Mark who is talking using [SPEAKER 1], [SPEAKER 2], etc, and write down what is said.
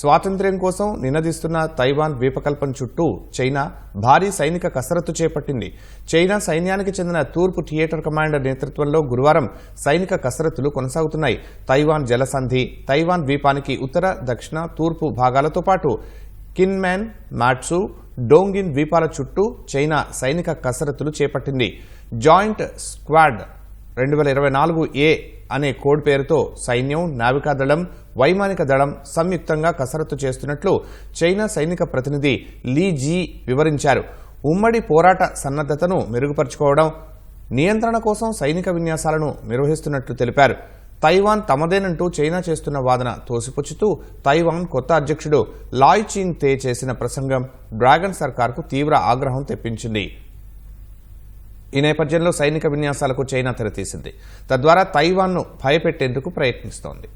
[SPEAKER 1] స్వాతంత్ర్యం కోసం నినదిస్తున్న తైవాన్ ద్వీపకల్పం చుట్టూ చైనా భారీ సైనిక కసరత్తు చేపట్టింది. చైనా సైన్యానికి చెందిన తూర్పు థియేటర్ కమాండర్ నేతృత్వంలో గురువారం సైనిక కసరత్తులు కొనసాగుతున్నాయి. తైవాన్ జలసంధి తైవాన్ ద్వీపానికి ఉత్తర దక్షిణ తూర్పు భాగాలతో పాటు కిన్మెన్ మాట్సు డోంగిన్ ద్వీపాల చుట్టూ చైనా సైనిక కసరత్తులు చేపట్టింది. జాయింట్ స్క్వాడ్ రెండు వేల ఇరవై నాలుగు ఏ అనే కోడ్ పేరుతో సైన్యం నావికా దళం వైమానిక దళం సంయుక్తంగా కసరత్తు చేస్తున్నట్లు చైనా సైనిక ప్రతినిధి లీ జీ వివరించారు. ఉమ్మడి పోరాట సన్నద్ధతను మెరుగుపరుచుకోవడం నియంత్రణ కోసం సైనిక విన్యాసాలను నిర్వహిస్తున్నట్లు తెలిపారు. తైవాన్ తమదేనంటూ చైనా చేస్తున్న వాదన తోసిపుచ్చుతూ తైవాన్ కొత్త అధ్యక్షుడు లాయ్ చీన్ తే చేసిన ప్రసంగం డ్రాగన్ సర్కార్కు తీవ్ర ఆగ్రహం తెప్పించింది. ఈ నేపథ్యంలో సైనిక విన్యాసాలకు చైనా తెరతీసింది. తద్వారా తైవాన్ను భయపెట్టేందుకు ప్రయత్నిస్తోంది.